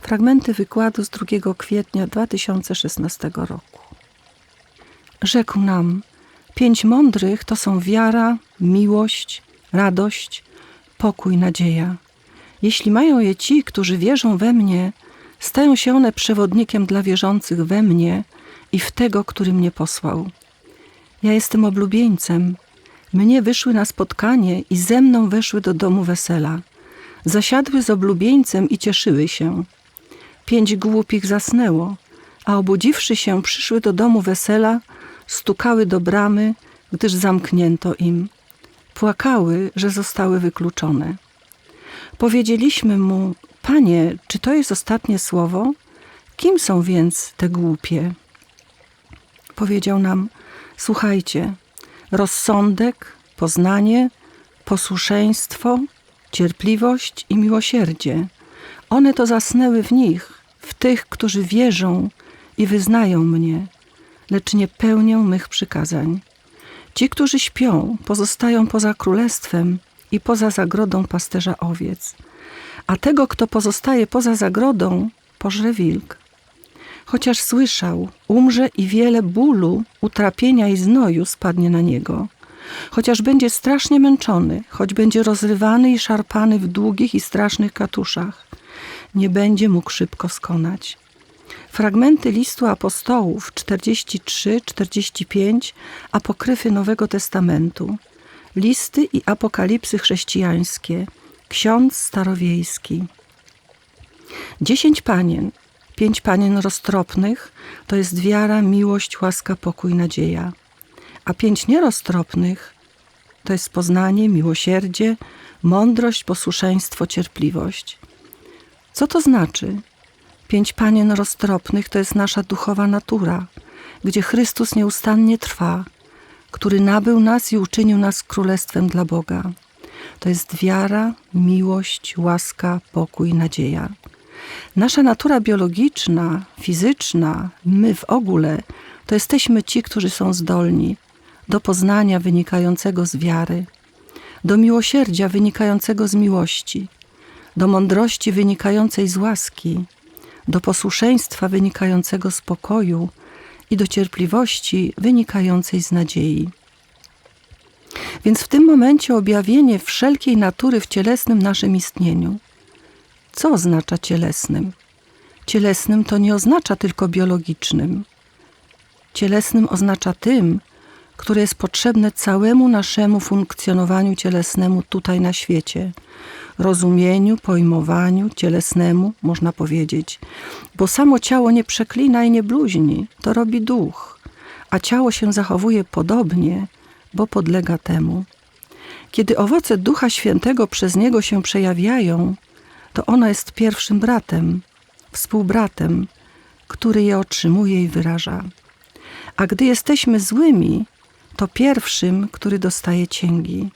Fragmenty wykładu z 2 kwietnia 2016 roku. Rzekł nam: Pięć mądrych to są wiara, miłość, radość, pokój, nadzieja. Jeśli mają je ci, którzy wierzą we mnie, stają się one przewodnikiem dla wierzących we mnie i w tego, który mnie posłał. Ja jestem oblubieńcem. Mnie wyszły na spotkanie i ze mną weszły do domu wesela. Zasiadły z oblubieńcem i cieszyły się. Pięć głupich zasnęło, a obudziwszy się, przyszły do domu wesela, stukały do bramy, gdyż zamknięto im. Płakały, że zostały wykluczone. Powiedzieliśmy mu, panie, czy to jest ostatnie słowo? Kim są więc te głupie? Powiedział nam, słuchajcie, rozsądek, poznanie, posłuszeństwo, cierpliwość i miłosierdzie. One to zasnęły w nich, w tych, którzy wierzą i wyznają mnie, lecz nie pełnią mych przykazań. Ci, którzy śpią, pozostają poza królestwem i poza zagrodą pasterza owiec, a tego, kto pozostaje poza zagrodą, pożre wilk. Chociaż słyszał, umrze i wiele bólu, utrapienia i znoju spadnie na niego. Chociaż będzie strasznie męczony, choć będzie rozrywany i szarpany w długich i strasznych katuszach, nie będzie mógł szybko skonać. Fragmenty listu apostołów 43-45, apokryfy Nowego Testamentu, listy i apokalipsy chrześcijańskie, ksiądz starowiejski. Dziesięć panien, pięć panien roztropnych to jest wiara, miłość, łaska, pokój, nadzieja. A pięć nieroztropnych to jest poznanie, miłosierdzie, mądrość, posłuszeństwo, cierpliwość. Co to znaczy? Pięć panien roztropnych to jest nasza duchowa natura, gdzie Chrystus nieustannie trwa, który nabył nas i uczynił nas królestwem dla Boga. To jest wiara, miłość, łaska, pokój, nadzieja. Nasza natura biologiczna, fizyczna, my w ogóle, to jesteśmy ci, którzy są zdolni do poznania wynikającego z wiary, do miłosierdzia wynikającego z miłości, do mądrości wynikającej z łaski, do posłuszeństwa wynikającego z pokoju i do cierpliwości wynikającej z nadziei. Więc w tym momencie objawienie wszelkiej natury w cielesnym naszym istnieniu. Co oznacza cielesnym? Cielesnym to nie oznacza tylko biologicznym. Cielesnym oznacza tym, które jest potrzebne całemu naszemu funkcjonowaniu cielesnemu tutaj na świecie, rozumieniu, pojmowaniu cielesnemu, można powiedzieć, bo samo ciało nie przeklina i nie bluźni, to robi duch, a ciało się zachowuje podobnie, bo podlega temu. Kiedy owoce Ducha Świętego przez niego się przejawiają, to ono jest pierwszym bratem, współbratem, który je otrzymuje i wyraża. A gdy jesteśmy złymi, to pierwszym, który dostaje cięgi.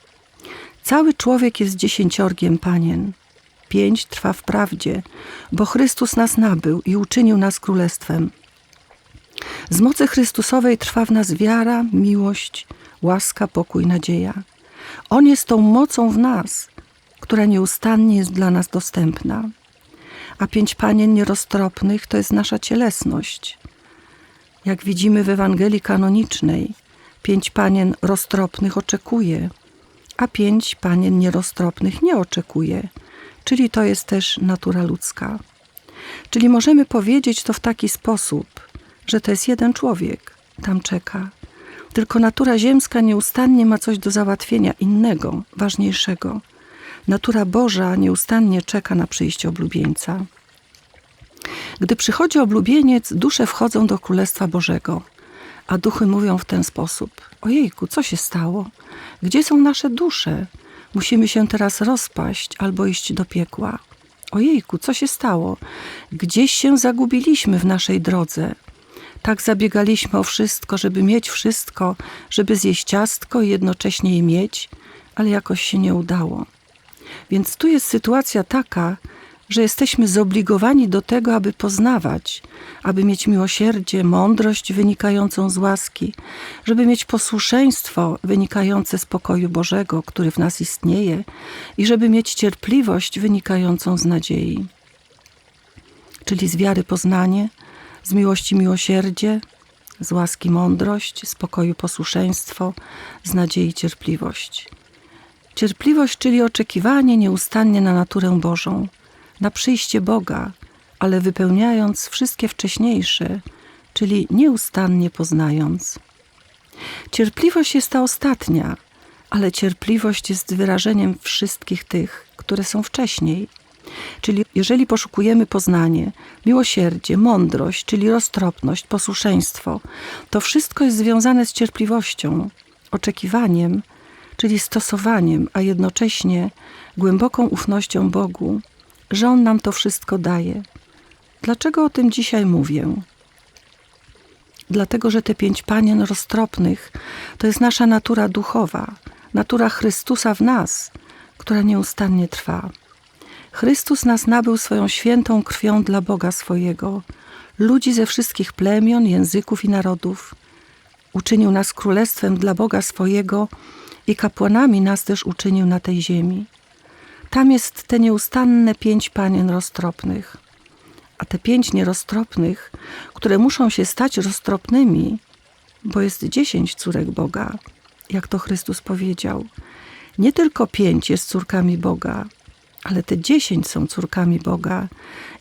Cały człowiek jest dziesięciorgiem panien. Pięć trwa w prawdzie, bo Chrystus nas nabył i uczynił nas królestwem. Z mocy Chrystusowej trwa w nas wiara, miłość, łaska, pokój, nadzieja. On jest tą mocą w nas, która nieustannie jest dla nas dostępna. A pięć panien nieroztropnych to jest nasza cielesność. Jak widzimy w Ewangelii kanonicznej, pięć panien roztropnych oczekuje, a pięć panien nieroztropnych nie oczekuje, czyli to jest też natura ludzka. Czyli możemy powiedzieć to w taki sposób, że to jest jeden człowiek, tam czeka. Tylko natura ziemska nieustannie ma coś do załatwienia innego, ważniejszego. Natura Boża nieustannie czeka na przyjście oblubieńca. Gdy przychodzi oblubieniec, dusze wchodzą do Królestwa Bożego, a duchy mówią w ten sposób: Ojejku, co się stało? Gdzie są nasze dusze? Musimy się teraz rozpaść albo iść do piekła. Ojejku, co się stało? Gdzieś się zagubiliśmy w naszej drodze. Tak zabiegaliśmy o wszystko, żeby mieć wszystko, żeby zjeść ciastko i jednocześnie je mieć, ale jakoś się nie udało. Więc tu jest sytuacja taka, że jesteśmy zobligowani do tego, aby poznawać, aby mieć miłosierdzie, mądrość wynikającą z łaski, żeby mieć posłuszeństwo wynikające z pokoju Bożego, który w nas istnieje, i żeby mieć cierpliwość wynikającą z nadziei. Czyli z wiary poznanie, z miłości miłosierdzie, z łaski mądrość, z pokoju posłuszeństwo, z nadziei cierpliwość. Cierpliwość, czyli oczekiwanie nieustannie na naturę Bożą, na przyjście Boga, ale wypełniając wszystkie wcześniejsze, czyli nieustannie poznając. Cierpliwość jest ta ostatnia, ale cierpliwość jest wyrażeniem wszystkich tych, które są wcześniej. Czyli jeżeli poszukujemy poznanie, miłosierdzie, mądrość, czyli roztropność, posłuszeństwo, to wszystko jest związane z cierpliwością, oczekiwaniem, czyli stosowaniem, a jednocześnie głęboką ufnością Bogu, że On nam to wszystko daje. Dlaczego o tym dzisiaj mówię? Dlatego, że te pięć panien roztropnych to jest nasza natura duchowa, natura Chrystusa w nas, która nieustannie trwa. Chrystus nas nabył swoją świętą krwią dla Boga swojego, ludzi ze wszystkich plemion, języków i narodów. Uczynił nas królestwem dla Boga swojego i kapłanami nas też uczynił na tej ziemi. Tam jest te nieustanne pięć panien roztropnych. A te pięć nieroztropnych, które muszą się stać roztropnymi, bo jest dziesięć córek Boga, jak to Chrystus powiedział. Nie tylko pięć jest córkami Boga, ale te dziesięć są córkami Boga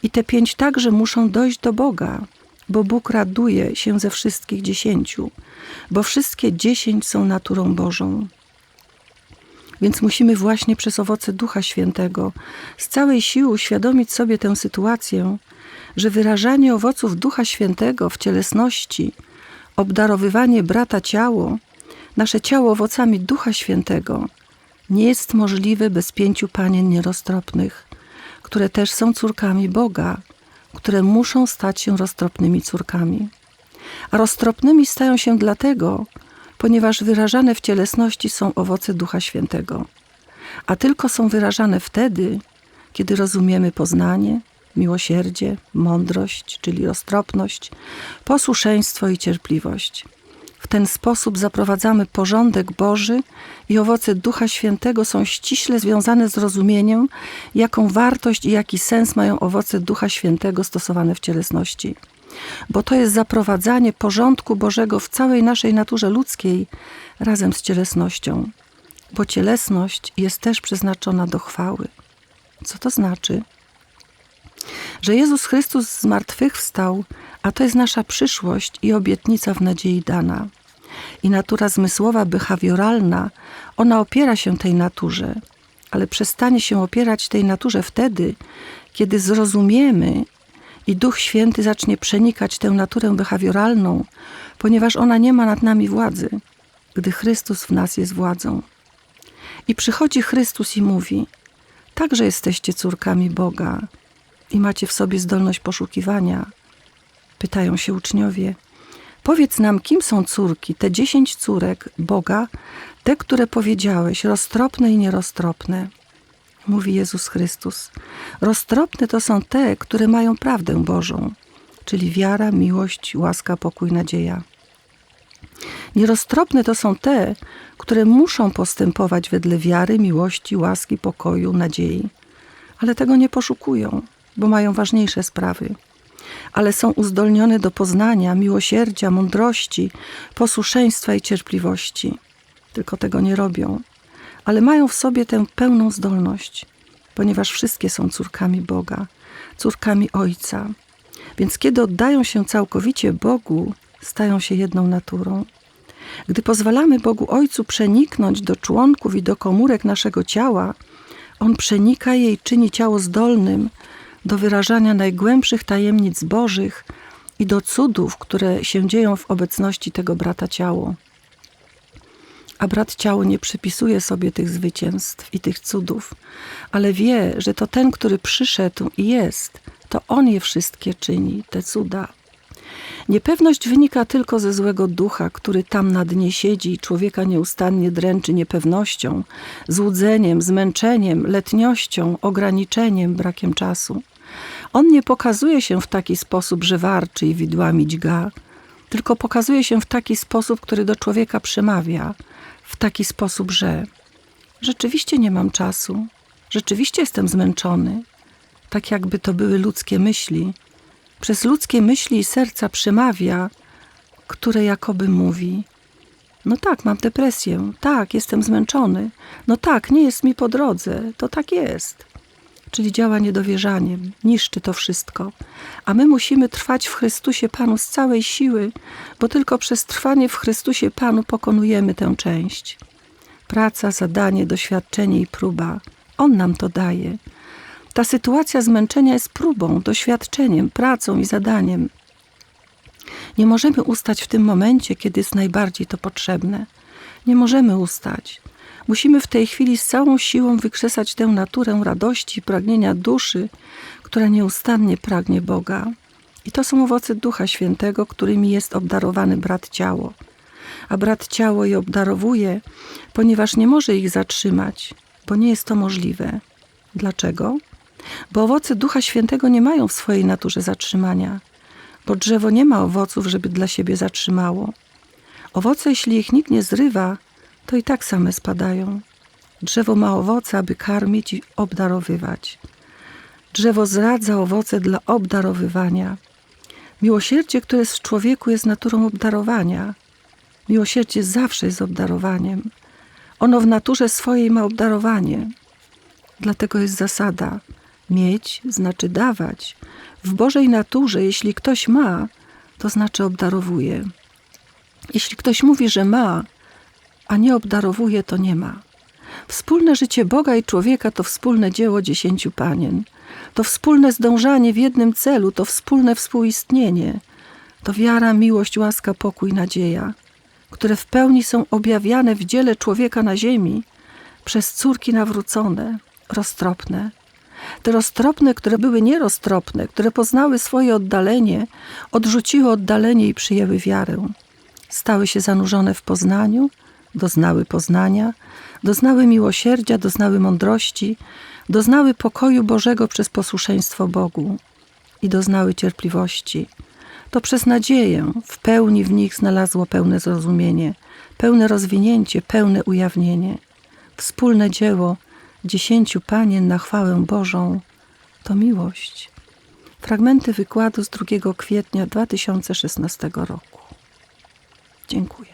i te pięć także muszą dojść do Boga, bo Bóg raduje się ze wszystkich dziesięciu, bo wszystkie dziesięć są naturą Bożą. Więc musimy właśnie przez owoce Ducha Świętego z całej siły uświadomić sobie tę sytuację, że wyrażanie owoców Ducha Świętego w cielesności, obdarowywanie brata ciało, nasze ciało owocami Ducha Świętego, nie jest możliwe bez pięciu panien nieroztropnych, które też są córkami Boga, które muszą stać się roztropnymi córkami. A roztropnymi stają się dlatego, ponieważ wyrażane w cielesności są owoce Ducha Świętego, a tylko są wyrażane wtedy, kiedy rozumiemy poznanie, miłosierdzie, mądrość, czyli roztropność, posłuszeństwo i cierpliwość. W ten sposób zaprowadzamy porządek Boży i owoce Ducha Świętego są ściśle związane z rozumieniem, jaką wartość i jaki sens mają owoce Ducha Świętego stosowane w cielesności bo to jest zaprowadzanie porządku Bożego w całej naszej naturze ludzkiej razem z cielesnością, bo cielesność jest też przeznaczona do chwały. Co to znaczy? Że Jezus Chrystus z martwych wstał, a to jest nasza przyszłość i obietnica w nadziei dana. I natura zmysłowa, behawioralna, ona opiera się tej naturze, ale przestanie się opierać tej naturze wtedy, kiedy zrozumiemy i Duch Święty zacznie przenikać tę naturę behawioralną, ponieważ ona nie ma nad nami władzy, gdy Chrystus w nas jest władzą. I przychodzi Chrystus i mówi: Także jesteście córkami Boga i macie w sobie zdolność poszukiwania. Pytają się uczniowie: Powiedz nam, kim są córki, te dziesięć córek Boga, te, które powiedziałeś, roztropne i nieroztropne mówi Jezus Chrystus. Roztropne to są te, które mają prawdę Bożą, czyli wiara, miłość, łaska, pokój, nadzieja. Nieroztropne to są te, które muszą postępować wedle wiary, miłości, łaski, pokoju, nadziei, ale tego nie poszukują, bo mają ważniejsze sprawy. Ale są uzdolnione do poznania, miłosierdzia, mądrości, posłuszeństwa i cierpliwości. Tylko tego nie robią ale mają w sobie tę pełną zdolność, ponieważ wszystkie są córkami Boga, córkami Ojca. Więc kiedy oddają się całkowicie Bogu, stają się jedną naturą. Gdy pozwalamy Bogu Ojcu przeniknąć do członków i do komórek naszego ciała, On przenika je i czyni ciało zdolnym do wyrażania najgłębszych tajemnic Bożych i do cudów, które się dzieją w obecności tego brata ciało A brat ciało nie przypisuje sobie tych zwycięstw i tych cudów, ale wie, że to ten, który przyszedł i jest, to on je wszystkie czyni, te cuda. Niepewność wynika tylko ze złego ducha, który tam na dnie siedzi i człowieka nieustannie dręczy niepewnością, złudzeniem, zmęczeniem, letniością, ograniczeniem, brakiem czasu. On nie pokazuje się w taki sposób, że warczy i widłami dźga, tylko pokazuje się w taki sposób, który do człowieka przemawia, w taki sposób, że rzeczywiście nie mam czasu, rzeczywiście jestem zmęczony, tak jakby to były ludzkie myśli. Przez ludzkie myśli i serca przemawia, które jakoby mówi: No tak, mam depresję, tak, jestem zmęczony, no tak, nie jest mi po drodze, to tak jest. Czyli działa niedowierzaniem, niszczy to wszystko. A my musimy trwać w Chrystusie Panu z całej siły, bo tylko przez trwanie w Chrystusie Panu pokonujemy tę część. Praca, zadanie, doświadczenie i próba. On nam to daje. Ta sytuacja zmęczenia jest próbą, doświadczeniem, pracą i zadaniem. Nie możemy ustać w tym momencie, kiedy jest najbardziej to potrzebne. Nie możemy ustać. Musimy w tej chwili z całą siłą wykrzesać tę naturę radości i pragnienia duszy, która nieustannie pragnie Boga. I to są owoce Ducha Świętego, którymi jest obdarowany brat ciało. A brat ciało je obdarowuje, ponieważ nie może ich zatrzymać, bo nie jest to możliwe. Dlaczego? Bo owoce Ducha Świętego nie mają w swojej naturze zatrzymania, bo drzewo nie ma owoców, żeby dla siebie zatrzymało. Owoce, jeśli ich nikt nie zrywa, to i tak same spadają. Drzewo ma owoce, aby karmić i obdarowywać. Drzewo zradza owoce dla obdarowywania. Miłosierdzie, które jest w człowieku, jest naturą obdarowania. Miłosierdzie zawsze jest obdarowaniem. Ono w naturze swojej ma obdarowanie. Dlatego jest zasada: mieć znaczy dawać. W Bożej naturze, jeśli ktoś ma, to znaczy obdarowuje. Jeśli ktoś mówi, że ma, a nie obdarowuje, to nie ma. Wspólne życie Boga i człowieka to wspólne dzieło dziesięciu panien. To wspólne zdążanie w jednym celu, to wspólne współistnienie. To wiara, miłość, łaska, pokój, nadzieja, które w pełni są objawiane w dziele człowieka na ziemi przez córki nawrócone, roztropne. Te roztropne, które były nieroztropne, które poznały swoje oddalenie, odrzuciły oddalenie i przyjęły wiarę. Stały się zanurzone w poznaniu, doznały poznania, doznały miłosierdzia, doznały mądrości, doznały pokoju Bożego przez posłuszeństwo Bogu i doznały cierpliwości. To przez nadzieję w pełni w nich znalazło pełne zrozumienie, pełne rozwinięcie, pełne ujawnienie. Wspólne dzieło dziesięciu panien na chwałę Bożą to miłość. Fragmenty wykładu z 2 kwietnia 2016 roku. Dziękuję.